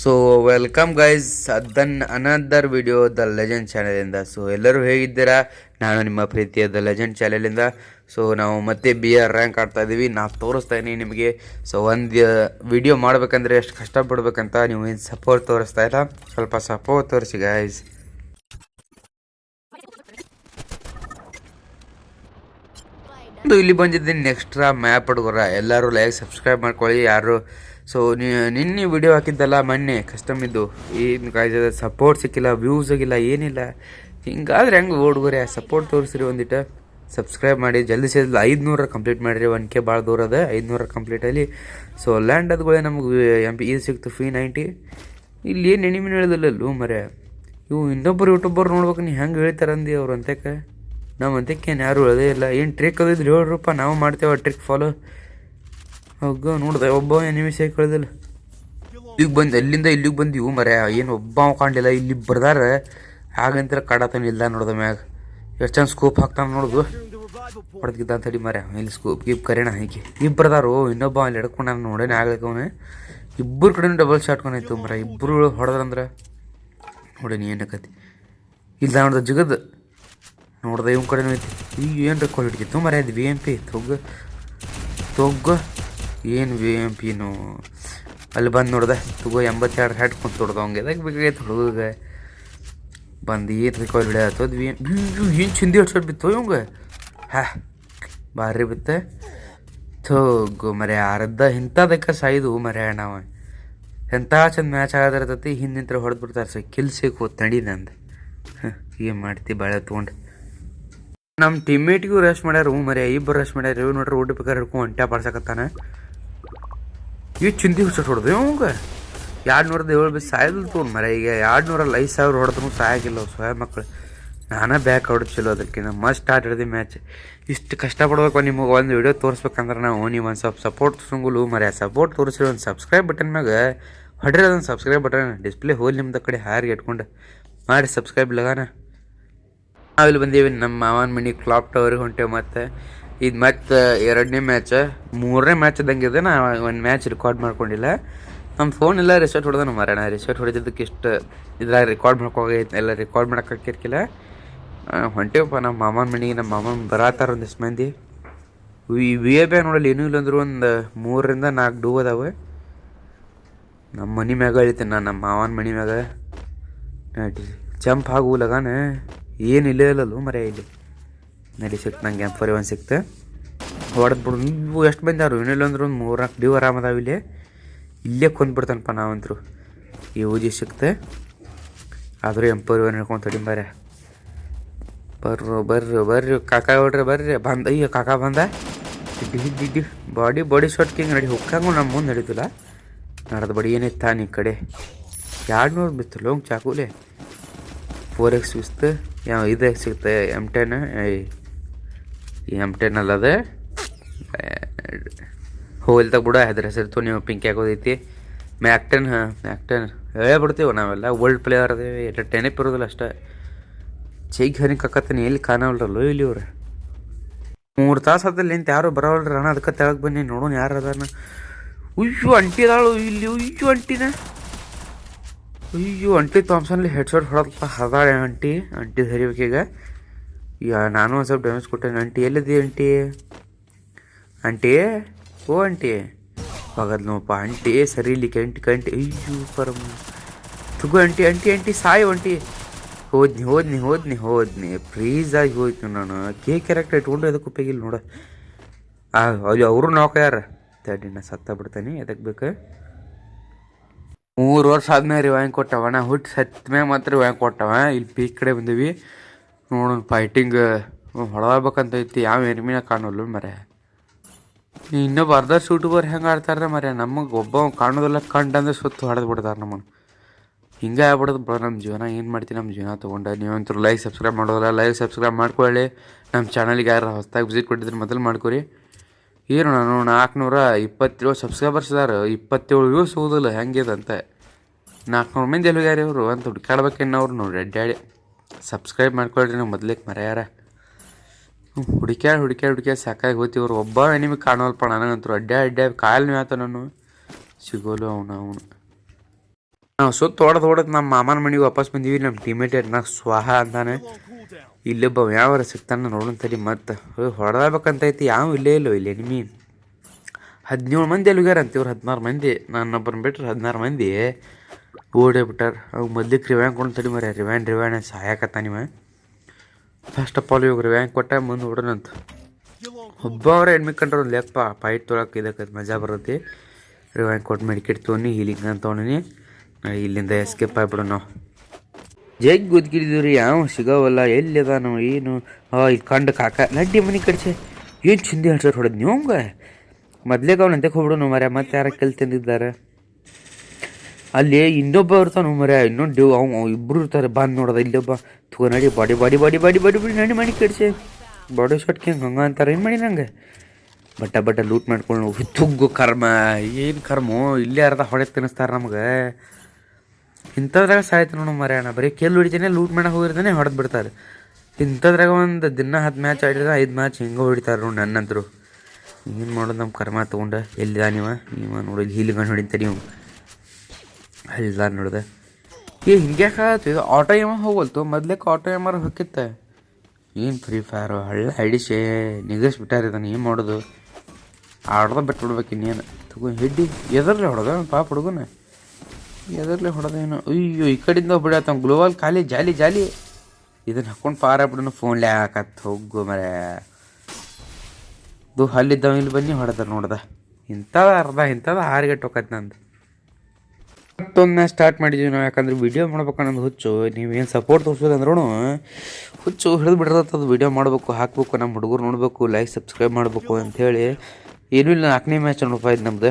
So welcome guys ಅದನ್ another video the legend ಚಾನಲಿಂದ so ಎಲ್ಲರೂ ಹೇಗಿದ್ದೀರಾ? ನಾನು ನಿಮ್ಮ ಪ್ರೀತಿಯ ದ ಲೆಜೆಂಡ್ ಚಾನಲಿಂದ ಸೊ ನಾವು ಮತ್ತೆ ಬಿ ಆರ್ ರ್ಯಾಂಕ್ ಆಡ್ತಾ ಇದ್ದೀವಿ ನಾವು ತೋರಿಸ್ತಾ ನಿಮಗೆ. ಸೊ ಒಂದು ವಿಡಿಯೋ ಮಾಡಬೇಕಂದ್ರೆ ಎಷ್ಟು ಕಷ್ಟಪಡ್ಬೇಕಂತ ನೀವು ಏನು ಸಪೋರ್ಟ್ ತೋರಿಸ್ತಾ ಇಲ್ಲ? ಸ್ವಲ್ಪ ಸಪೋರ್ಟ್ ತೋರಿಸಿ ಗೈಸ್ ಇಲ್ಲಿ ಬಂದಿದ್ದೀನಿ ನೆಕ್ಸ್ಟ್ರಾ ಮ್ಯಾಪ್ ಹುಡುಗರ. ಎಲ್ಲರೂ ಲೈಕ್ ಸಬ್ಸ್ಕ್ರೈಬ್ ಮಾಡ್ಕೊಳ್ಳಿ. ಯಾರು ಸೊ ನಿನ್ನೆ ವಿಡಿಯೋ ಹಾಕಿದ್ದಲ್ಲ ಮೊನ್ನೆ ಕಸ್ಟಮ್ ಇದ್ದು. ಏನು ಕಾಯ್ದ ಸಪೋರ್ಟ್ ಸಿಕ್ಕಿಲ್ಲ ವ್ಯೂಸ್ ಆಗಿಲ್ಲ, ಏನಿಲ್ಲ. ಹಿಂಗಾದ್ರೆ ಹೆಂಗೆ ಹುಡುಗರೆ ಸಪೋರ್ಟ್ ತೋರಿಸ್ರಿ ಒಂದಿಟ್ಟು ಸಬ್ಸ್ಕ್ರೈಬ್ ಮಾಡಿ, ಜಲ್ದಿ ಜಲ್ದಿ ಐದುನೂರ ಕಂಪ್ಲೀಟ್ ಮಾಡಿರಿ. ಒನ್ ಕೆ ಭಾಳ ದೂರ ಅದ, ಐದುನೂರ ಕಂಪ್ಲೀಟಲ್ಲಿ ಸೊ ಲ್ಯಾಂಡ್ ಅದ್ಗಳೇ ನಮಗೆ ಎಂ ಪಿ ಇದು ಸಿಕ್ತು ಫೀ ನೈಂಟಿ ಇಲ್ಲಿ ಏನು ಎಣಿಮಿನ ಹೇಳಿದಿಲ್ಲಲ್ಲೂ ಮರೆ ಇವು ಇನ್ನೊಬ್ಬರು ಯೂಟ್ಯೂಬರ್ ನೋಡ್ಬೇಕು, ನೀ ಹೆಂಗೆ ಹೇಳ್ತಾರಂದು ಅವ್ರು ಅಂತಕ್ಕೆ ನಾವು ಅಂತಕ್ಕೇನು ಯಾರು ಹೇಳೋದೇ ಇಲ್ಲ. ಏನು ಟ್ರಿಕ್ ಅದಿದ್ರು ಹೇಳ್ರಪ್ಪ, ನಾವು ಮಾಡ್ತೇವೆ ಟ್ರಿಕ್ ಫಾಲೋ ಹೋಗ ನೋಡ್ದೆ, ಒಬ್ಬ ನಿಮಿಷ ಕಳೆದಿಲ್ಲ. ಇಲ್ಲಿಗೆ ಬಂದು, ಅಲ್ಲಿಂದ ಇಲ್ಲಿಗೆ ಬಂದಿವು ಮರೆ ಏನು ಒಬ್ಬ ಕಾಣಲಿಲ್ಲ, ಇಲ್ಲಿ ಬರ್ದಾರ. ಹಾಗಂತರ ಕಡತನ ಇಲ್ಲ ನೋಡ್ದ ಮ್ಯಾಗ. ಎಷ್ಟು ಚಂದ ಸ್ಕೋಪ್ ಹಾಕ್ತಾನೆ ನೋಡುದು. ಹೊಡೆದಿದ್ದ ಅಂತ ಹೇಳಿ ಮರೆ ಇಲ್ಲಿ ಸ್ಕೋಪ್ ಗೀಪ್ ಕರೆಣ ಹೀಗೆ ಇಬ್ಬರದಾರು ಇನ್ನೊಬ್ಬ ಅಲ್ಲಿ ಹಿಡ್ಕೊಂಡು ನೋಡೇನೆ ಆಗ್ಲಿಕ್ಕೆ ಅವನು. ಇಬ್ಬರು ಕಡೆ ಡಬಲ್ ಶಾಟ್ ಕೊನಾಯ್ತು ಮರ ಇಬ್ಬರು ಹೊಡೆದ್ರಂದ್ರೆ ನೋಡಿ ನೀ ಏನಕತಿ ಇಲ್ಲ ನೋಡ್ದ ಜಿಗದ್. ನೋಡ್ದೆ ಇವ್ನ ಕಡೆನೂ ಐತಿ. ಈಗ ಏನು ರೆಕಾರ್ಡ್ ಹಿಡಿತಿತ್ತು ಮರ ಅದು ವಿ ಎಂ ಪಿ ತೊಗ್ಗ ತೊಗ್ಗ ಏನು ವಿ ಎಂ ಪಿನು ಅಲ್ಲಿ ಬಂದು ನೋಡ್ದೆ, ತಗೋ ಎಂಬತ್ತೆರಡು ಹ್ಯಾಟ್ ಕುಂತು ಹೊಡ್ದು ಹಂಗೆ. ಎದಕ್ಕೆ ಬೇಕಾಗೈತೆ ಹುಡುಗ ಬಂದು ಏನು ರೆಕಾರ್ಡ್ ಹಿಡಿಯ ಎಂ ಏನು ಚಿಂದಿ ಹೊಡ್ಸೋಟ್ ಬಿತ್ತು ಇವಂಗ ಹಾ ಭಾರಿ ಬಿತ್ತ. ಥೋಗು ಮರೆ ಅರ್ಧ ಇಂಥದಕ್ಕೆ ಸಾಯ್ದು ಮರೆ ನಾವು ಎಂಥ ಚಂದ ಮ್ಯಾಚ್ ಆಗದಿರ್ತೈತಿ ಹಿಂದಿಂತ್ರ ಹೊಡೆದು ಬಿಡ್ತಾರೆ ಸೊ ಕಿಲ್ಸಿಗೆ ಹೋದ್ ತಡಿ ನಂದು. ಏನು ಮಾಡ್ತಿ ಬಾಳೆ ತೊಗೊಂಡು. ನಮ್ಮ ಟೀಮ್ಮೇಟ್ಗೂ ರೆಸ್ಟ್ ಮಾಡ್ಯಾರ, ಹ್ಞೂ ಮರೆ ಇಬ್ಬರು ರೆಸ್ಟ್ ಮಾಡ್ಯಾರ. ಇವ್ ನೋಡ್ರಿ ಊಟ ಬೇಕಾದ್ರೆ ಹಿಡ್ಕೊಂಡು ಹೊಂಟ್ಯಾ ಪಾಡ್ಸಕತ್ತಾನ. ಈ ಚಿಂತಿ ಹುಚ್ಚಟ್ ಹೊಡೆದು ಅವಂಗ ಎರಡು ನೂರದ ಏಳು ಬಿ ಸಾಯಲ್ ತೊಗೊಂಡು ಮರ. ಈಗ ಎರಡು ನೂರಲ್ಲಿ ಐದು ಸಾವಿರ ಹೊಡೆದ್ರು ಸಾಯಾಗಿಲ್ಲ ಸ್ವಯ ಮಕ್ಕಳು ನಾನೇ ಬ್ಯಾಕ್ ಹೊಡೆದು ಚಲೋ ಅದಕ್ಕೆ ನಮ್ಮ ಮಸ್ಟ್ ಸ್ಟಾರ್ಟ್ ಹಿಡ್ದು ಮ್ಯಾಚ್ ಇಷ್ಟು ಕಷ್ಟಪಡ್ಬೇಕು ನಿಮಗೆ ಒಂದು ವಿಡಿಯೋ ತೋರಿಸ್ಬೇಕಂದ್ರೆ ನಾವು ನೀವು ಒಂದು ಸ್ವಲ್ಪ ಸಪೋರ್ಟ್ ಸುಂಗುಲು ಮರೆ. ಸಪೋರ್ಟ್ ತೋರಿಸಿರಿ ಒಂದು ಸಬ್ಸ್ಕ್ರೈಬ್ ಬಟನ್ ಮ್ಯಾಗ ಹೊಡ್ರಿ ಅದೊಂದು ಸಬ್ಸ್ಕ್ರೈಬ್ ಬಟನ್ ಡಿಸ್ಪ್ಲೇ ಹೋಲಿ ನಿಮ್ದು ಕಡೆ ಹಾರಿಗೆ ಇಟ್ಕೊಂಡು ಮಾಡಿ ಸಬ್ಸ್ಕ್ರೈಬ್ ಲಗಾನ. ನಾವಿಲ್ಲಿ ಬಂದೀವಿ ನಮ್ಮ ಮಾವನ ಮನೆ ಕ್ಲಾಪ್ ಟವರ್ಗೆ ಹೊಂಟೇವು ಮತ್ತು. ಇದು ಮತ್ತೆ ಎರಡನೇ ಮ್ಯಾಚ್ ಮೂರನೇ ಮ್ಯಾಚ್ ಇದ್ದಂಗಿದೆ ನಾ ಒಂದು ಮ್ಯಾಚ್ ರೆಕಾರ್ಡ್ ಮಾಡ್ಕೊಂಡಿಲ್ಲ. ನಮ್ಮ ಫೋನ್ ಎಲ್ಲ ರಿಸೆಟ್ ಹೊಡೆದ ಮರ ನಾ ರಿಸೆಟ್ ಹೊಡೆದಿದ್ದಕ್ಕೆ ಇಷ್ಟು ಇದ್ರಾಗ ರೆಕಾರ್ಡ್ ಮಾಡ್ಕೋಗೈತೆ ಎಲ್ಲ ರೆಕಾರ್ಡ್ ಮಾಡೋಕ್ಕಾಗಿರ್ಕಿಲ್ಲ ಹೊಂಟೇವಪ್ಪ ನಮ್ಮ ಮಾಮನ ಮನೆಗೆ. ನಮ್ಮ ಮಾಮನ ಬರಾತಾರ ಒಂದಿಷ್ಟು ಮಂದಿ. ವಿ ವಿ ಎ ಬ್ಯಾ ನೋಡಲ್ಲ ಏನೂ ಇಲ್ಲ ಅಂದ್ರೆ ಒಂದು ಮೂರರಿಂದ ನಾಲ್ಕು ಡೂ ಅದಾವೆ. ನಮ್ಮ ಮನೆ ಮ್ಯಾಗ ಹೇಳ್ತೀನಿ ನಾನು ನಮ್ಮ ಮಾವನ ಮನೆ ಮ್ಯಾಗ. ಚಂಪ್ ಆಗು ಲಗಾನ. ಏನು ಇಲ್ಲೇ ಇಲ್ಲಲ್ಲೂ ಮರೆ ಇಲ್ಲಿ. ನಡಿ ಸಿಕ್ತು ನಂಗೆ ಎಂ ಫೋರ್ ಒನ್ ಸಿಕ್ತು. ಹೊಡೆದು ಬಿಡು ನೀವು ಎಷ್ಟು ಬಂದಾರು ಏನಿಲ್ಲ ಅಂದ್ರೆ ಒಂದು ಮೂರು ನಾಲ್ಕು ಡ್ಯೂ ಆರಾಮದಾವ ಇಲ್ಲಿ. ಇಲ್ಲೇ ಕೊಂದ್ಬಿಡ್ತಾನಪ್ಪ ನಾವಂತರು. ಈ ಊಜಿ ಸಿಕ್ತೆ. ಆದರೂ ಎಂ ಫೋರ್ ಒನ್ ಹಿಡ್ಕೊಂಡು ಬರ್ರಿ ಬರ. ಬರ್ರು, ಬರ್ರಿ ಬರ್ರಿ, ಕಾಕ ಹೊಡ್ರಿ, ಬರ್ರಿ. ಬಂದ, ಅಯ್ಯೋ, ಕಾಕ ಬಂದ. ಡಿ ಬಾಡಿ ಬಾಡಿ ಶಾಟ್ ಕಿಂಗ್ ನಡಿ, ಹುಕ್ಕಂಗು ನಮ್ಮ ಮುಂದೆ ನಡೀತಿಲ್ಲ. ನಡೆದ ಬಡಿ ಏನಿತ್ತ ಈ ಕಡೆ? ಎರಡು ನೂರು ಬಿತ್ತು? ಲೋಂಗ್ ಚಾಕುಲೆ. ಫೋರ್ ಎಕ್ಸ್ ಬಿಸ್ತು ಇದು X M ten M ten ಅಲ್ಲದ ಹೋಲ್ದಾಗ ಬಿಡ, ಅದ್ರ ಹೆಸರ್ತು ನೀವು ಪಿಂಕ್ ಹಾಕೋದೈತಿ. ಮ್ಯಾಕ್ಟೆನ್ ಹಾಂ ಮ್ಯಾಕ್ಟೆನ್ ಹೇಳೇ ಬಿಡ್ತೀವಿ ನಾವೆಲ್ಲ ವರ್ಲ್ಡ್ ಪ್ಲೇಯರ್ ಅದೇವಿ ಎಲ್ಲ ಟೆನಿಪ್ ಇರೋದಿಲ್ಲ ಅಷ್ಟೇ. ಚೈಗ್ ಹನಿಕ್ ಹಾಕತ್ತಾನೆ ಎಲ್ಲಿ ಕಾಣವಲ್ರಲ್ಲೋ ಇಲ್ಲಿ ಇವ್ರು. ಮೂರು ತಾಸು ಆದಲ್ಲಿ ನಿಂತು ಯಾರು ಬರೋಲ್ರಿ ಅಣ್ಣ ಅದಕ್ಕೆ ತೆಳಗೆ ಬನ್ನಿ ನೋಡೋಣ ಯಾರು ಅದಾನ ಉಯ್ಯು ಅಂಟಿ ಅದಾಳು ಇಲ್ಲಿ, ಉಯ್ಯು ಅಂಟಿನ ಅಯ್ಯೋ ಅಂಟಿ ಥಾಮ್ಸನ್ಲಿ ಹೆಡ್ ಶಾಟ್ ಹೊಡೋದಪ್ಪ, ಹದಾಳೆ ಅಂಟಿ ಅಂಟಿ ಹರಿಬೇಕೀಗ ಈಗ ನಾನು ಒಂದು ಸ್ವಲ್ಪ ಡ್ಯಾಮೇಜ್ ಕೊಟ್ಟೇನೆ ಅಂಟಿ ಎಲ್ಲಿದೆ ಅಂಟಿ ಅಂಟಿ ಓ ಅಂಟಿ ಹೋಗದ್ ನೋಪ್ಪ ಅಂಟಿ ಸರಿ ಇಲ್ಲಿ ಅಂಟಿ ಕಂಟಿ. ಅಯ್ಯೋ, ಪರಮ. ತುಗು ಅಂಟಿ ಅಂಟಿ ಅಂಟಿ ಸಾಯ್ ಒಂಟಿ ಹೋದ್ನಿ ಹೋದ್ನಿ ಹೋದ್ನಿ ಹೋದ್ನಿ. ಫ್ರೀಸಾಗಿ ಹೋಯ್ತು ನಾನು. ಕೆ ಕ್ಯಾರೆಕ್ಟರ್ ಇಟ್ಕೊಂಡು ಅದಕ್ಕೆ ಉಪಯೋಗಿಲ್ಲ ನೋಡ. ಅಲ್ಲಿ ಅವರು ಯಾರ ತಡಿ, ನಾ ಸತ್ತ ಬಿಡ್ತಾನೆ. ಎದಕ್ಕೆ ಬೇಕು? ಮೂರು ವರ್ಷ ಆದ್ಮೇಲೆ ರಿವಾಂಗ್ ಕೊಟ್ಟವ ನಾ ಹುಟ್ಟು ಸತ್ತ ಮೇಲೆ ಮಾತ್ರ ವ್ಯಾಂಗ್ ಕೊಟ್ಟವ. ಇಲ್ಲಿ ಪೀಕ್ ಕಡೆ ಬಂದೀವಿ. ನೋಡೋಣ ಫೈಟಿಂಗ್ ಹೊಡೆದಾಡ್ಬೇಕಂತೈತಿ ಯಾವ ಎನಿಮಿನ ಕಾಣೋಲ್ಲ ಮರೆ ಇನ್ನೊಬ್ಬ ಅರ್ಧ ಶೂಟುಬರ್ ಹೆಂಗೆ ಆಡ್ತಾರ ಮರೆ ನಮಗೆ ಒಬ್ಬ ಕಾಣೋದಿಲ್ಲ ಕಂಡಂದ್ರೆ ಸುತ್ತು ಹೊಡೆದು ಬಿಡ್ತಾರೆ ನಮ್ಮನ್ನು ಹಿಂಗೆ ಆಗ್ಬಿಡೋದು ಬಿಡ ನಮ್ಮ ಜೀವನ. ಏನು ಮಾಡ್ತೀನಿ ನಮ್ಮ ಜೀವನ ತೊಗೊಂಡೆ? ನೀವಂತೂ ಲೈಕ್ ಸಬ್ಸ್ಕ್ರೈಬ್ ಮಾಡೋದಿಲ್ಲ ಲೈಕ್ ಸಬ್ಸ್ಕ್ರೈಬ್ ಮಾಡ್ಕೊಳ್ಳಿ. ನಮ್ಮ ಚಾನಲ್ಗೆ ಯಾರು ಹೊಸ್ದಾಗಿ ವಿಸಿಟ್ ಕೊಟ್ಟಿದ್ರೆ ಮೊದಲು ಮಾಡ್ಕೊರಿ. ಏನು ನಾನು ನಾಲ್ಕುನೂರ ಇಪ್ಪತ್ತೇಳು ಸಬ್ಸ್ಕ್ರೈಬರ್ಸ್ ಇದಾರೆ. ಇಪ್ಪತ್ತೇಳು ವ್ಯೂಸ್ ಹೆಂಗಿದೆ ಅಂತ. ನಾಲ್ಕುನೂರು ಮಂದಿ ಎಲ್ಲಿ ಯಾರು ಇವರು? ಅಂತ ಹುಡ್ಕಾಡ್ಬೇಕೇನು ಅವ್ರು ನೋಡಿ ಅಡ್ಡಾಡಿ ಸಬ್ಸ್ಕ್ರೈಬ್ ಮಾಡ್ಕೊಳ್ರಿ ನಾವು ಮೊದ್ಲಿಕ್ಕೆ ಮರೆಯಾರ. ಹುಡುಕ್ಯಾ ಹುಡುಕ್ಯಾ ಹುಡುಕ್ಯಾ ಸಾಕಾಗಿ ಹೋಗ್ತೀವ್ರು. ಒಬ್ಬ ನಿಮಗೆ ಕಾಣೋಲ್ಪ ನನಗಂತರು ಅಡ್ಡ ಅಡ್ಡ, ಕಾಲ್ ಮೇತ ನಾನು. ಸಿಗೋಲು ಅವನು ಅವನು. ನಾವು ಸುತ್ತ ಹೊಡೆದು ಹೊಡೆದು ನಮ್ಮ ಮಾಮನ ಮನೆಗೆ ವಾಪಸ್ ಬಂದೀವಿ. ನಮ್ಮ ಟೀಮೇಟ್ ನಾ ಸ್ವಾಹ ಅಂತಾನೆ ಇಲ್ಲೊಬ್ಬ ಯಾವಾರ ಸಿಗ್ತಾನೆ ನೋಡೋಣ ತಡಿ ಮತ್ತೆ. ಹೊಡೆದಾಬೇಕಂತೈತಿ ಯಾವ ಇಲ್ಲೇ ಇಲ್ಲೋ ಇಲ್ಲಿ ಎನಿಮಿ ಹದಿನೇಳು ಮಂದಿ ಎಲ್ಲಿಗ್ಯಾರ ಅಂತ ಇವ್ರು? ಹದಿನಾರು ಮಂದಿ. ನನ್ನೊಬ್ಬರನ್ನ ಬಿಟ್ಟರೆ ಹದಿನಾರು ಮಂದಿ. ಓಡೇ ಬಿಟ್ಟಾರ. ಅವು ಮೊದ್ಲಿಕ್ಕೆ ರಿವ್ಯಾನ್ ಕೊಡ್ತೀನಿ ಮರ ರಿವ್ಯಾನ್ ರಿವ್ಯಾನ್ ಸಹಾಯಕತ್ತ ನೀವು. ಫಸ್ಟ್ ಆಫ್ ಆಲ್ ಇವಾಗ ರಿವ್ಯಾನ್ ಕೊಟ್ಟ ಮುಂದೆ ಹೊಡೋಣಂತ ಒಬ್ಬವ್ರೆ ಹೆಣ್ಮಿ ಕಂಡ್ರೆ ಒಂದು ಲೆಪ್ಪ ಫೈಟ್ ತೊಳಕ್ಕೆ ಇದಕ್ಕೆ ಮಜಾ ಬರುತ್ತೆ. ರಿವ್ಯಾನ್ ಕೊಟ್ಟು ಮೆಡಿಕೆಟ್ ತೊಗೊಂಡು ಹೀಲಿಂಗ್ ಅಂತ ತೊಗೊಂಡಿನಿ. ಇಲ್ಲಿಂದ ಎಸ್ಕೇಪ್ ಆಗ್ಬಿಡೋಣ. ನಾವು ಜಗ್ ಗುದ್ಗಿಡಿದ್ರಿ, ಯಾವ ಸಿಗೋವಲ್ಲ ಎಲ್ಲಿ ಅದಾನು ಏನು? ಇಲ್ಲಿ ಕಂಡು ಕಾಕ, ನಡ್ಡಿ ಮನೆ ಕಡಿಸಿ. ಏನು ಚಿಂದಿ ಹಡ್ಸೋರು ಹೊಡೆದ್ ನೀವು ಮೊದಲೇ ಮೊದ್ಲೇಗ ಅವ್ನು ಹೋಗ್ಬಿಡೋಣ ಹೋಗ್ಬಿಡು ಮರ ಮತ್ತೆ ಯಾರ ಕೆಲ್ ತಿಂದಿದ್ದಾರೆ? ಅಲ್ಲಿ ಇನ್ನೊಬ್ಬ ಇರ್ತಾನ ಮರ ಇನ್ನೊಂದು ಅವ ಇಬ್ರು ಇರ್ತಾರೆ. ಬಂದು ನೋಡೋದ ಇಲ್ಲೊಬ್ಬ ತಗೋ, ನಡಿ, ಬಾಡಿ ಬಾಡಿ ಬಾಡಿ ಬಾಡಿ ಬಾಡಿ ಬಾಡಿ, ನಡಿ, ಮನೆ ಕಡ್ಸೆ. ಬಾಡಿ ಶಾಟ್ಗೆ ಹಂಗೆ ಅಂತಾರೆ, ಏನು ಮಾಡಿ ನಂಗೆ? ಬಟ್ಟ ಬಟ್ಟ ಲೂಟ್ ಮಾಡ್ಕೊಂಡು ತುಗ್ಗು ಕರ್ಮ, ಏನು ಕರ್ಮ? ಇಲ್ಲೇ ಅರ್ಧ ಹೊಡೆ ತಿನ್ನಿಸ್ತಾರೆ ನಮ್ಗೆ. ಇಂಥದ್ರಾಗ ಸಾಯ್ತು ನೋಡು ಮರ್ಯಾಣ ಬರೀ ಕೆಲ್ ಹೊಡಿತಾನೆ, ಲೂಟ್ ಮಾಡಕ್ಕೆ ಹೋಗಿರ್ತಾನೆ, ಹೊಡೆದು ಬಿಡ್ತಾರೆ. ಇಂಥದ್ರಾಗ ಒಂದು ದಿನ ಹತ್ತು ಮ್ಯಾಚ್ ಆಡಿದ್ರೆ ಐದು ಮ್ಯಾಚ್ ಹಿಂಗೆ ಹೊಡಿತಾರೆ ನೋಡಿ ನನ್ನಂತರು. ಏನು ಮಾಡೋದು ನಮ್ಮ ಕರ್ಮ ತೊಗೊಂಡು? ಎಲ್ಲಿದ ನೀವ? ನೀವ ನೋಡಿ, ಇಲ್ಲಿ ಹೀಲಿಗಂಡು ಹೊಡಿತಾರೆ ನೀವು. ಅಲ್ಲ ನೋಡಿದೆ. ಏ ಹಿಂಗೆ ಆತು ಇದು ಆಟೋ ಎಮ ಹೋಗಲ್ತು ಮೊದ್ಲೇಕ ಆಟೋ ಎಮರ್ ಹೊಕ್ಕಿತ್ತ ಏನು ಫ್ರೀ ಫೈರ್? ಹಳ್ಳ ಹಿಡಿಸೆ. ನಿಗಸ್ಬಿಟ್ಟಾರ ಇದನ್ನು. ಏನು ಮಾಡೋದು? ಆಡ್ದ ಬಿಟ್ಬಿಡ್ಬೇಕು ಇನ್ನೇನು? ತಗೋ, ಹಿಡ್ಡಿ. ಎದರ್ಲೆ ಹೊಡೆದ? ಪಾಪ ಹುಡುಗನ. ಎದರ್ಲೆ ಹೊಡೆದೇನು ಅಯ್ಯೋ, ಈ ಕಡೆಯಿಂದ ಬಿಡತ್ತ ಗ್ಲೋವಲ್ ಖಾಲಿ, ಜಾಲಿ ಜಾಲಿ. ಇದನ್ನ ಹಾಕೊಂಡು ಪಾರ ಬಿಡೋನು ಫೋನ್ಲೆ ಹಾಕತ್. ಹೋಗು ಮರೆ ಇದು ಅಲ್ಲಿದ್ದವ ಇಲ್ಲಿ ಬನ್ನಿ ಹೊಡೆದ ನೋಡ್ದ. ಇಂಥದ ಅರ್ಧ, ಇಂಥದ ಆರಿಗೆ ಟೊಕತ್ ನಂದು. ಮತ್ತೊಮ್ಮೆ ಸ್ಟಾರ್ಟ್ ಮಾಡಿದ್ದೀವಿ ನಾವು. ಯಾಕಂದ್ರೆ ವಿಡಿಯೋ ಮಾಡ್ಬೇಕು ಅನ್ನೋದು ಹುಚ್ಚು. ನೀವೇನು ಸಪೋರ್ಟ್ ತೋರಿಸೋದಂದ್ರೂ ಹುಚ್ಚು ಹಿಡಿದು ಅದು ವಿಡಿಯೋ ಮಾಡಬೇಕು, ಹಾಕಬೇಕು, ನಮ್ಮ ಹುಡುಗರು ನೋಡಬೇಕು ಲೈಕ್ ಸಬ್ಸ್ಕ್ರೈಬ್ ಮಾಡಬೇಕು ಅಂಥೇಳಿ ಏನೂ ಇಲ್ಲ. ನಾಲ್ಕನೇ ಮ್ಯಾಚ್ ನೋಡಪ್ಪ ಇದು ನಮ್ದು.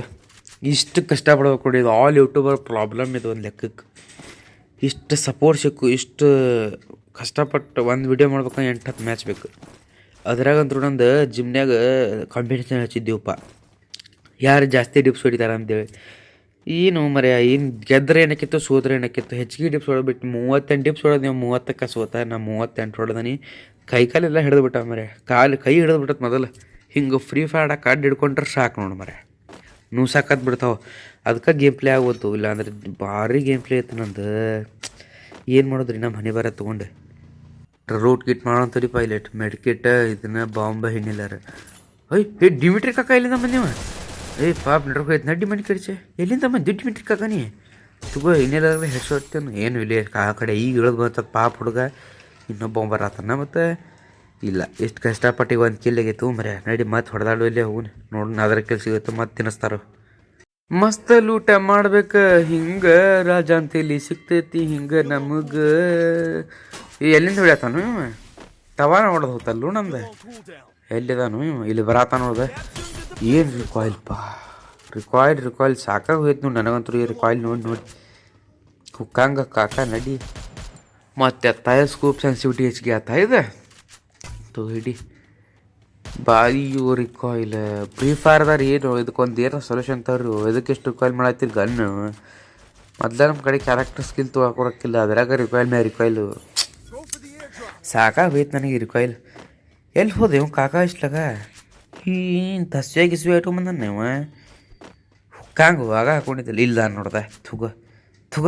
ಇಷ್ಟು ಕಷ್ಟಪಡ್ಬೇಕು ನೋಡಿ, ಇದು ಆಲ್ ಯೂಟ್ಯೂಬರ್ ಪ್ರಾಬ್ಲಮ್ ಇದು ಒಂದು ಲೆಕ್ಕಕ್ಕೆ ಇಷ್ಟು ಸಪೋರ್ಟ್ ಸಿಕ್ಕು, ಇಷ್ಟು ಕಷ್ಟಪಟ್ಟು ಒಂದು ವಿಡಿಯೋ ಮಾಡ್ಬೇಕಂದ್ರೆ ಎಂಟು ಹತ್ತು ಮ್ಯಾಚ್ ಬೇಕು. ಅದ್ರಾಗಂತೂ ನಂದು ಜಿಮ್ನ್ಯಾಗ ಕಾಂಪಿಟೇಷನ್ ಹಚ್ಚಿದ್ದೀವಪ್ಪ. ಯಾರು ಜಾಸ್ತಿ ಡಿಪ್ಸ್ ಹೊಡಿತಾರೆ ಅಂತೇಳಿ. ಏನು ಮರೆ ಏನು ಗೆದ್ರೆ ಏನಕ್ಕಿತ್ತು, ಸೋದ್ರೆ ಏನಕ್ಕಿತ್ತು? ಹೆಚ್ಚಿಗೆ ಡಿಪ್ಸ್ ಹೊಡೆದ್ಬಿಟ್ಟು ಮೂವತ್ತೆಂಟು ಡಿಪ್ಸ್ ಹೊಡೆದು ನೀವು ಮೂವತ್ತಕ್ಕೆ ಸೋತ, ನಾ ಮೂವತ್ತೆಂಟು ಹೊಡೆದನಿ. ಕೈ ಕಾಲೆಲ್ಲ ಹಿಡಿದು ಬಿಟ್ಟ ಮರೆ ಕಾಲು, ಕೈ ಹಿಡಿದು ಬಿಟ್ಟತ್ ಮೊದಲು. ಹಿಂಗೆ ಫ್ರೀ ಫೈರ್ ಆಡಕ್ಕೆ ಹಿಡ್ಕೊಂಡ್ರೆ ಸಾಕು ನೋಡಿ ಮರೆ ನೂ ಸಾಕತ್ ಬಿಡ್ತಾವೆ. ಅದಕ್ಕೆ ಗೇಮ್ ಪ್ಲೇ ಆಗೋತು. ಇಲ್ಲಾಂದ್ರೆ ಭಾರಿ ಗೇಮ್ ಪ್ಲೇ ಇತ್ತು ನಂದು. ಏನು ಮಾಡೋದ್ರಿ ನಮ್ಮ ಮನೆ ಬರ ರೋಡ್ ರೂಟ್ ಗಿಟ್ ಮಾಡೋಂಥರಿ ಪೈಲಟ್ ಮೆಡ್ಕಿಟ್ ಇದನ್ನ ಬಾಂಬೆ ಹೆಣ್ಣಿಲ್ಲಾರ ಅಯ್ಯ ಡಿಮಿಟ್ರಿ ಕಾಕ ನಮ್ಮ ಬಂದೀವ ಏಯ್ ಪಾಪ ನಡ್ಕೊ ನಡ್ಡಿ ಮನೆ ಕಡಿಚೆ ಎಲ್ಲಿಂದ ಬಂದು ದುಡ್ಡು ಮಿಟ್ಟಿ ಕಾಕನಿ ತಗೋ ಇನ್ನೆಲ್ಲಾದ್ರೆ ಹೆಸರು ಏನು ಇಲ್ಲಿ ಆ ಕಡೆ ಈಗ ಇಳಿದು ಬಂತದ ಪಾಪ ಹುಡುಗ, ಇನ್ನೊಬ್ಬ ಬರತ್ತಾನ ಮತ್ತು? ಇಲ್ಲ, ಎಷ್ಟು ಕಷ್ಟಪಟ್ಟು ಒಂದು ಕಿಲ್ಲಿಗೆ ಮರೆ ನಡಿ, ಮತ್ತೆ ಹೊಡೆದಾಡು ಇಲ್ಲೇ ಹೋಗಿ ನೋಡು ಅದ್ರ ಕೆಲಸ ಸಿಗುತ್ತೆ, ಮತ್ತೆ ತಿನ್ನಿಸ್ತಾರೋ. ಮಸ್ತ್ ಲೂಟ ಮಾಡ್ಬೇಕು, ಹಿಂಗ ರಾಜ ಇಲ್ಲಿ ಸಿಗ್ತೈತಿ, ಹಿಂಗ ನಮಗೆ. ಎಲ್ಲಿಂದ ಹೊಡ್ಯಾತಾನು ತವಾನ ಹೊಡೆದು ಹೋತಲ್ಲೂ ನಂದು ಎಲ್ಲಿದಾನು ಇಲ್ಲಿ ಬರತ್ತಾನ ನೋಡ್ದ ಏನು ರಿಕಾಯಿಲ್ ಪಾ? ರಿಕಾಯಿಲ್ ರಿಕಾಯಿಲ್ ಸಾಕಾಗಿ ಹೋಯ್ತು ನೋಡಿ ನನಗಂತೂ ಈ ರಿಕಾಯಿಲ್ ನೋಡಿ ನೋಡಿ. ಕುಕ್ಕಂಗ ಕಾಕ ನಡಿ. ಮತ್ತೆ ತಾಯ ಸ್ಕೂಪ್ ಸೆನ್ಸಿಟಿವಿಟಿ ಹೆಚ್ಚಿಗೆ ಆತಾ ಇದೆ. ತೋ ಹಿಡಿ. ಬಾಯಿ ರಿಕಾಯಿಲ್ ಫ್ರೀ ಫೈರ್ದಾರ ಏನು? ಇದಕ್ಕೊಂದು ಏನೋ ಸೊಲ್ಯೂಷನ್ ತರ್ರಿ. ಇದಕ್ಕೆ ಎಷ್ಟು ರಿಕಾಯಿಲ್ ಮಾಡತ್ತೀರಿ ಗನ್ನು ಮೊದ್ಲ ನಮ್ಮ ಕಡೆ ಕ್ಯಾರೆಕ್ಟರ್ ಸ್ಕಿಲ್ ತೊಗೊಳಕ್ಕಿಲ್ಲ ಅದ್ರಾಗ ರಿಕಾಯಿಲ್ ಮೇ ರಿಕಾಯಿಲು ಸಾಕಾಗಿ ಹೋಯ್ತು ನನಗೆ ರಿಕಾಯಿಲ್ ಎಲ್ಲಿ ಹೋದೆ ಇವ್ ಕಾಕ ಇಷ್ಟಲಾಗ? ಏನು ತಸ್ವೆ ಗಿಸ್ವೆ ಇಟ್ಕೊಂಬಂದ ನೀವು ಕಾಂಗು ಆಗ ಹಾಕೊಂಡಿದ್ದಿಲ್ಲ ಇಲ್ಲ ನೋಡ್ದೆ, ಥುಗ ಥುಗ.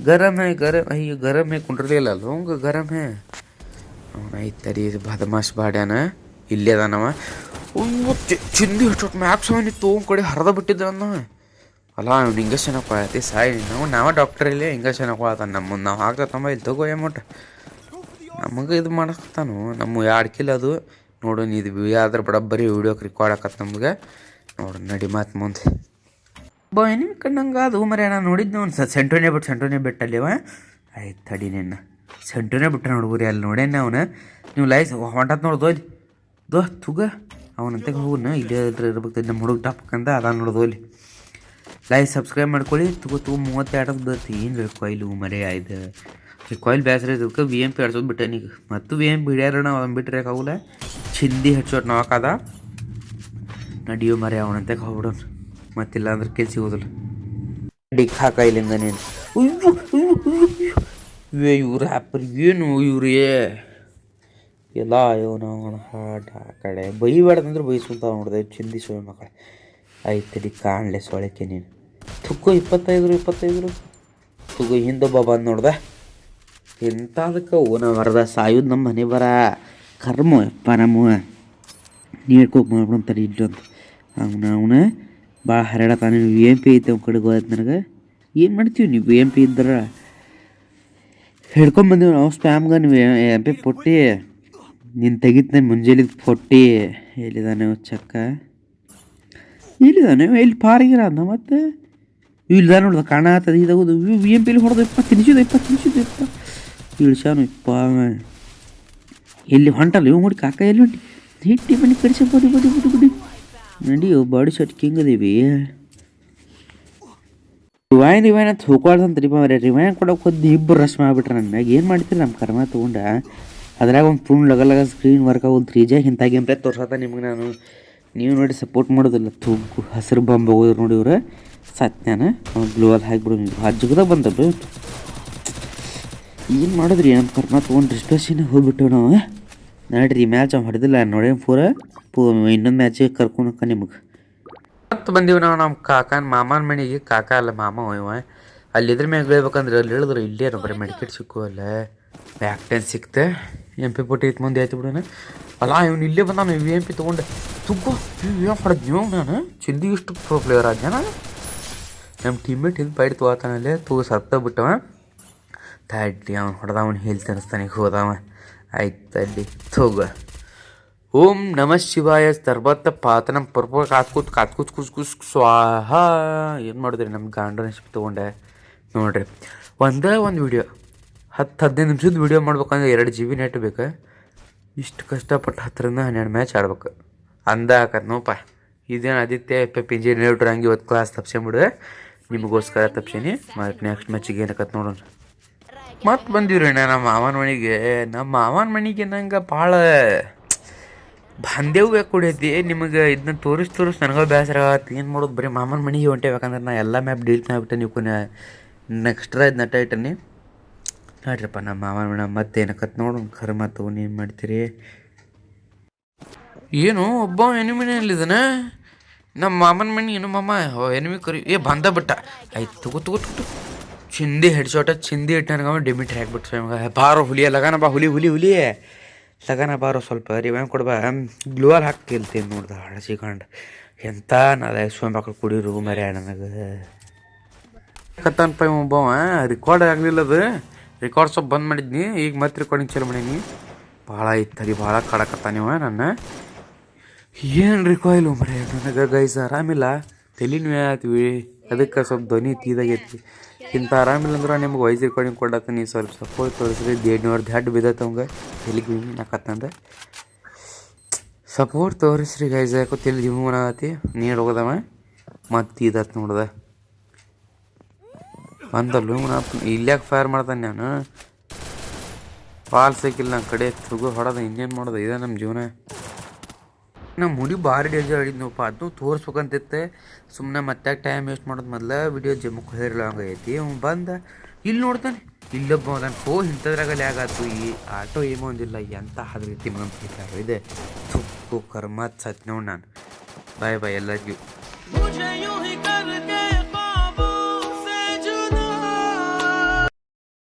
ಗರಮ್ ಹೇ ಗರಮ್ ಅಯ್ಯೋ ಗರಮ್ ಹೇ ಕುಂಡ್ರಲಿಲ್ಲ ಲೋಂಗ ಗರಮ್ ಹೇ. ಅವನೈತೆ ತಡಿ ಬದಮಾಶ್ ಬಾಡ್ಯಾನ, ಇಲ್ಲೇ ಅದಾನವ ಒಂದು ಚಿಂದಿ ಹಿಟ್ಟು ಮ್ಯಾಕ್ಸ್ ಅವನಿ ತೋಂ ಕಡೆ ಹರಿದ ಬಿಟ್ಟಿದ್ದ ಅನ್ನ ಅಲ್ಲ ಅವ್ನು ಇಂಜೆಕ್ಷನ್ ಹಾಕೊಳತಿ ಸಾಯಿ, ನಾವು, ನಾವ ಡಾಕ್ಟರ್ ಇಲ್ಲೇ ಇಂಜೆಕ್ಷನ್ ಹಾಕೊಳತಾನ ನಮ್ಮ, ನಾವು ಹಾಕ್ತಮ್ಮ ಇಲ್ಲಿ ತಗೋ ಏಮೋಟ ನಮಗೆ ಇದು ಮಾಡಕತ್ತಾನು, ನಮ್ಮ ಎರಡು ಕಿಲ್ ಅದು. ನೋಡು ಇದು ವ್ಯೂ ಆದ್ರೆ ಬಡಬ್ಬರಿ ವೀಡಿಯೋಕ್ಕೆ ರೆಕಾರ್ಡ್ ಆಕತ್ ನಮ್ಗೆ. ನೋಡು, ನಡಿ ಮಾತು ಮುಂದೆ. ಬಾ ನಿನ್ನ ಕಣ್ಣಂಗೆ ಅದು ಮರೆ, ನಾನು ನೋಡಿದ್ದು ಅವ್ನು ಸೆಂಟೋನೇ ಬಿಟ್ಟು ಸೆಂಟೋನೇ ಬಿಟ್ಟಲ್ಲಿ ಅವ. ಆಯ್ತು ತಡಿ ನಿನ್ನ. ಸೆಂಟೋನೇ ಬಿಟ್ಟ ನೋಡ್ಬರಿ ಅಲ್ಲಿ ನೋಡೇನ ಅವನು? ನೀವು ಲೈಸ್ ಹೊಂಟತ್ ನೋಡ್ದು ಅಲ್ಲಿ ದೋ ತುಗ. ಅವನಂತೆ ಹೋಗುನ, ಇಲ್ಲೇ ಇರ್ಬೇಕು ನಮ್ಮ ಹುಡುಗ ಟಾಪಕ್ಕಂತ ಅದ ನೋಡ್ದೋಲಿ ಲೈಕ್ ಸಬ್ಸ್ಕ್ರೈಬ್ ಮಾಡ್ಕೊಳ್ಳಿ. ತಗೋ ತಗೋ ಮೂವತ್ತೆರಡು ಬರ್ತಿ ಏನು ರಿಕಾಯಿಲು ಮರೆ ಆಯ್ತು ಕೊಯ್ಲು ಬೇಸರ ಇದಕ್ಕೆ ವಿ ಎಂ ಪಿ ಆಡ್ಸೋದು ಬಿಟ್ಟೆ ನೀಗ. ಮತ್ತು ವಿ ಎಂ ಪಿ ಹಿಡಿಯಾರ ನಾವು ಬಿಟ್ಟರೆ ಆಗೋಲ್ಲ? ಚಿಂದಿ ಹಚ್ಚೋರು ನಾವಾಕದ ನಡಿಯೋ ಮರೆ ಅವನಂತೆ ಹೋಗ್ಬಿಡೋನು ಮತ್ತಿಲ್ಲ ಅಂದ್ರೆ ಕೆಲ್ಸ ಸಿಗೋದಿಲ್ಲ. ಡಿಕ್ ಹಾಕ ಇಲ್ಲಿಂದ ನೀನು. ಇವೇ ಇವ್ರ ಹ್ಯಾಪರ್ ಏನು ಇವ್ರೇ? ಎಲ್ಲ ಇವನು ಅವನ ಹಾಡ ಆ ಕಡೆ. ಬೈ ಬೈಸ್ಕೊಂತಾವ ನೋಡಿದೆ ಚಿಂದಿ ಸೊಳ್ಳೆ ಮಕ್ಕಳು. ಐತೆ ಡಿ ಕಾಣಲೆ ಸೊಳಕ್ಕೆ ನೀನು. ತುಕ್ಕು ಇಪ್ಪತ್ತೈದು ಇಪ್ಪತ್ತೈದು ತುಗು ಹಿಂದೊಬ್ಬ ಬಂದು ನೋಡ್ದೆ. ಎಂಥದಕ್ಕೆ ಓನ ಬರದ ಸಾಯೋದು ನಮ್ಮ ಮನೆ ಬರ. ಕರ್ಮ ಯಪ್ಪ ನಮ್ಮ ನೀಡ್ಕೋಗಿ ಮಾಡ್ಬಿಡ್ತಾರೆ ಇಡ್ಲು ಅಂತ. ಅವನ ಅವನ ಭಾಳ ಹರಡತಾನೆ ವಿ ಎಂ ಪಿ ಐತೆ ಅವ್ನ ಕಡೆಗೆ ನನಗೆ ಏನು ಮಾಡ್ತೀವಿ ನೀವು ಎಂ ಪಿ ಇದ್ರೆ ಹಿಡ್ಕೊಂಬಂದೀವಿ ನಾವು ಸ್ಪ್ಯಾಮ್ಗೆ, ನೀವು ಎಂ ಪಿ ಪೊಟ್ಟಿ. ನೀನು ತೆಗಿತಾನೆ ಮುಂಜಾನೆ ಪೊಟ್ಟಿ. ಎಲ್ಲಿದ್ದಾನೆ ಚಕ್ಕ? ಇಲ್ಲಿದಾನೆ ಇಲ್ಲಿ ಪಾರಿಗಿರ ಅಂದ ಮತ್ತೆ? ಇಲ್ದ ನೋಡ್ದ ಕಾಣತ್ತದ ಇದಾಗೋದು ವಿ ಎಂ ಪಿಲಿ ಹೊಡೆದ ಇಪ್ಪ ತಿನ್ಸಿದ ಇಪ್ಪ ತಿನ್ಸಿದ ಇಪ್ಪ ಇಳ್ಸಾನು ಇಪ್ಪ ಎಲ್ಲಿ ಹೊಂಟಲ್ಲ, ಇವು ನೋಡಿ ಕಾಕ ಎಲ್ಲಿ ಹೊಂಟಿ? ಹಿಟ್ಟಿ ಮನೆ ಕಡಿಸಿ ಬಡಿ ಬಡಿ, ಬಿಡಿ, ಬಡಿ. ನಡಿಯೋ ಬಾಡಿ ಶಾಟ್ ಕಿಂಗ್ ಅದೀವಿ ರಿವೈನ್ ರಿವೈನ್ ಅಂತ ರೀ ಮರೆ ರಿವೈನ್ ಕೊಡೋಕೆ ಹೋದ್ ಇಬ್ಬರು ರಶ್ ಮಾಡಿಬಿಟ್ರೆ ನನ್ನ ಏನು ಮಾಡ್ತೀರಿ ನಮ್ಮ ಕರ್ಮ ತೊಗೊಂಡ? ಅದ್ರಾಗ ಒಂದು ಫುಲ್ ಲಗ ಲಗ ಸ್ಕ್ರೀನ್ ವರ್ಕ್ ಆಗೋದು ತ್ರೀ ಜೆ ಇಂಥ ಗೇಮ್ ಪ್ಲೇ ತೋರ್ಸತ್ತ ನಿಮ್ಗೆ ನಾನು. ನೀವು ನೋಡಿ ಸಪೋರ್ಟ್ ಮಾಡೋದಿಲ್ಲ. ತುಗ್ಗು ಹಸಿರು ಬಾಂಬ್ ಹೋಗೋದು ನೋಡಿ ಇವ್ರು. ಸತ್ಯಾನ? ಅಲ್ಲಿ ಹಾಕಿಬಿಡು ನೀವು. ಹಜ್ಜಗದಾಗ ಬಂದಬ್ಬ ಏನು ಮಾಡಿದ್ರಿ ನಮ್ಮ ಕರ್ಮ ತೊಗೊಂಡು ರಿಸ್ಪೆಷನ್ ಹೋಗ್ಬಿಟ್ಟು ನಾವು? ನೋಡ್ರಿ ಮ್ಯಾಚ್ ಅವ್ನು ಹೊಡೆದಿಲ್ಲ ನೋಡಿ ಪೂರ? ಪೂ, ಇನ್ನೊಂದು ಮ್ಯಾಚಿಗೆ ಕರ್ಕೊಂಡು ಹೋಗ ನಿಮಗೆ. ಮತ್ತೆ ಬಂದೀವಿ ನಾವು ನಮ್ಮ ಕಾಕನ ಮಾಮನ ಮನೆಗೆ. ಕಾಕ ಅಲ್ಲ ಮಾಮ ಇವ ಅಲ್ಲಿ ಇದ್ರ ಮ್ಯಾಗ ಹೇಳ್ಬೇಕಂದ್ರೆ ಅಲ್ಲಿ ಹೇಳಿದ್ರು, ಇಲ್ಲೇ ಬರೀ ಮೆಡಿಕೇಟ್ ಸಿಕ್ಕು ಅಲ್ಲ. ಬ್ಯಾಕ್ ಟೆನ್ ಸಿಕ್ತೆ. ಎಂ ಪಿ ಪುಟ್ಟಿ ಇತ್ತು ಮುಂದೆ ಆಯ್ತು ಬಿಡೋಣ ಅಲ್ಲ ಇವ್ನು ಇಲ್ಲೇ ಬಂದ ನಾನು ವಿ ಎಂ ಪಿ ತೊಗೊಂಡೆ ತುಗ್ಗೋ ಏನು ಹೊಡೆದ್ ನಾನು ಚಿಂದಿ ಇಷ್ಟು ಪ್ರೋ ಪ್ಲೇಯರ್ ಆದ್ಯ ನಾನು? ನಮ್ಮ ಟೀಮ್ಮೇಟ್ ಹಿಂದೆ ಬೈಟ್ ತೋತಾನಲ್ಲೇ ತೂ ಸತ್ತ ಬಿಟ್ಟವ ತಡ್ಡಿ ಅವ್ನು ಹೊಡೆದ, ಅವ್ನು ಹೇಳಿ ತಿನ್ನಿಸ್ತಾನೆ ಹೋದವ. ಆಯ್ತು ತಡ್ಡಿ ತೋಗ. ಓಂ ನಮ ಶಿವಾಯ ಸರ್ಬತ್ತ ಪಾತನ ಪರ್ಪ ಕಾತ್ಕೂತ್ ಕಾತ್ಕೂತ್ ಕುಸ್ ಕುಸ್ ಸ್ವಾಹ. ಏನು ಮಾಡಿದ್ರಿ ನಮ್ಮ ಗಾಂಡನ ಶಿಪ್ ತೊಗೊಂಡೆ? ನೋಡ್ರಿ, ಒಂದೇ ಒಂದು ವಿಡಿಯೋ ಹತ್ತು ಹದಿನೈದು ನಿಮಿಷದ ವಿಡಿಯೋ ಮಾಡ್ಬೇಕಂದ್ರೆ ಎರಡು ಜಿ ಬಿ ನೆಟ್ ಬೇಕು. ಇಷ್ಟು ಕಷ್ಟಪಟ್ಟು ಹತ್ತರಿಂದ ಹನ್ನೆರಡು ಮ್ಯಾಚ್ ಆಡ್ಬೇಕು. ಅಂದ ಹಾಕತ್ ನೋಪ ಇದೇನು ಆದಿತ್ಯ ಪೆಪ್ ಇಂಜಿನಿಯರ್ ಹಂಗೆ ಇವತ್ತು ಕ್ಲಾಸ್ ತಪ್ಸ್ಕೊಂಬಿಡುವೆ ನಿಮಗೋಸ್ಕರ ತಪ್ಸೀನಿ ಮತ್ತು ನೆಕ್ಸ್ಟ್ ಮ್ಯಾಚಿಗೆ ಏನಕತ್ ನೋಡೋಣ. ಮತ್ತೆ ಬಂದಿವ್ರಿ ಅಣ್ಣ ನಮ್ಮ ಮಾವನ ಮನೆಗೆ. ನಮ್ಮ ಮಾವನ ಮನೆಗೆ ನಂಗೆ ಭಾಳ ಬಂದೇವು ಬೇಕು ಕುಡಿಯೈತಿ ನಿಮಗೆ ಇದನ್ನ ತೋರಿಸಿ ತೋರಿಸ್ ನನಗೆ ಬೇಸರ ಆಗತ್ತೆ. ಏನು ಮಾಡೋದು? ಬರೀ ಮಾಮನ ಮನೆಗೆ ಹೊಂಟೇಬೇಕಂದ್ರೆ ನಾ ಎಲ್ಲ ಮ್ಯಾಪ್ ಡೀಲ್ ಮಾಡಿಬಿಟ್ಟೆ, ನೀವು ನೆಕ್ಸ್ಟ್ರಾ ಇದು ನಟ ಇಟ್ಟನಿ ನೋಡ್ರಪ್ಪ ನಮ್ಮ ಮಾವನ ಮನೆ ಮತ್ತೆ ಏನಕತ್ ನೋಡು ಖರೆ ಮತ್ತು ಏನು ಮಾಡ್ತೀರಿ? ಏನು, ಒಬ್ಬ ಎನಿಮಿನಲ್ಲಿದನ ನಮ್ಮ ಮಾಮನ ಮನೆ ಏನು ಮಾಮ? ಎನಿಮಿ ಕರಿ ಏ, ಬಂದ ಬಿಟ್ಟ. ಆಯ್ತು ತಗೋ ತಗೋ ತಗೋ. ಚಿಂದಿ ಹೆಡ್ ಶಾಟ ಚಿಂದಿ ಇಟ್ಟಾನ ಡಿಮಿಟ್ ಹಾಕ್ಬಿಟ್ಟು ಇವಾಗ ಬಾರೋ ಹುಲಿಯ ಲಗನ ಬಾ, ಹುಲಿ ಹುಲಿ ಹುಲಿ. ಲಗಾನ ಬಾರೋ ಸ್ವಲ್ಪ ರಿವ್ಯಾಂಗ್ ಕೊಡ್ಬಾ ಗ್ಲೂವಲ್ ಹಾಕಿ ಕೇಳ್ತೀನಿ ನೋಡ್ದ ಹಳಸಿಕೊಂಡು ಎಂಥ ಸ್ವಯಂ ಮಕ್ಳು ಕುಡೀರು ಮರ್ಯ ನನಗೆ. ಕತ್ತಾನ ಪೈ ಒಬ್ಬವ ರೆಕಾರ್ಡ್ ಆಗಲಿಲ್ಲ ಅದು. ರೆಕಾರ್ಡ್ ಸ್ವಲ್ಪ ಬಂದ್ ಮಾಡಿದ್ನಿ, ಈಗ ಮತ್ತೆ ರೆಕಾರ್ಡಿಂಗ್ ಚಾಲು ಮಾಡೀನಿ. ಭಾಳ ಇತ್ತರಿ ಭಾಳ ಕಾಡಕತ್ತಾನಿವ ನನ್ನ. ಏನು ರಿಕಾಯಿಲ್ ಮರೆ ನನಗೆ ಗೈಸ್ ಆರಾಮಿಲ್ಲ? ತಲೆನೂ ಆಯ್ತೀವಿ ಅದಕ್ಕೆ ಸ್ವಲ್ಪ ಧ್ವನಿ ತೀದಾಗೈತಿ. ಇಂಥ ಆರಾಮಿಲ್ಲ ಅಂದ್ರೆ ನಿಮ್ಗೆ ವಾಯ್ಸ್ ರೆಕಾರ್ಡಿಂಗ್ ಕೊಡತ್ತ ನೀವು ಸ್ವಲ್ಪ ಸಪೋರ್ಟ್ ತೋರಿಸ್ರಿ. ದೇಡ್ನವ್ರ ದ್ಯಾಡ್ ಹಂಗೆ ಅವಂಗೆ. ತಲೆಗೆ ನಾಕತ್ತಂದ? ಸಪೋರ್ಟ್ ತೋರಿಸ್ರಿ ಗೈಸ್ ಯಾಕೋ ತಲೆ ಜಿಮ್ಮನ ಆಗತಿ. ನೀರು ಹೋಗದವ. ಮತ್ತೆ ಇದತ್ ನೋಡ್ದೆ. ಬಂದಲ್ಲ ಇಲ್ಯಾಕೆ ಫೈರ್ ಮಾಡ್ತಾನೆ ನಾನು? ಪಾಲ್ ಸಿಕ್ಕಿಲ್ಲ ನನ್ನ ಕಡೆ ತುಗು ಹೊಡೆದ. ಇನ್ನೇನು ಮಾಡೋದು? ಇದೆ ನಮ್ಮ ಜೀವನ. ನಮ್ಮ ಮುಡಿ ಭಾರಿ ಡೇಂಜರ್ ಆಗಿದ್ನಪ್ಪ. ಅದು ತೋರಿಸ್ಬೇಕಂತಿತ್ತೆ. ಸುಮ್ಮನೆ ಮತ್ತೆ ಟೈಮ್ ವೇಸ್ಟ್ ಮಾಡೋದು ಮೊದಲ ವಿಡಿಯೋ ಜಿಮ್ಮಕ್ಕೆ ಹೋಗಿರಲ್ಲ ಹಂಗೈತಿ ಅವ್ನು ಬಂದ ಇಲ್ಲಿ ನೋಡ್ತಾನೆ ಇಲ್ಲೊಬ್ಬ ನಾನು ಹೋ ಇಂಥದ್ರಾಗಲ್ಲಿ ಆಗಾತು ಈ ಆಟೋ ಏನೋ ಒಂದಿಲ್ಲ, ಎಂತ ರೀತಿ ತಿಮ್ಮನ್ ಇದೆ. ತುಕ್ಕು ಕರ್ಮ ಸತ್ ನೋಡಿ ನಾನು ಬಾಯ್ ಬಾಯ್ ಎಲ್ಲರಿಗೂ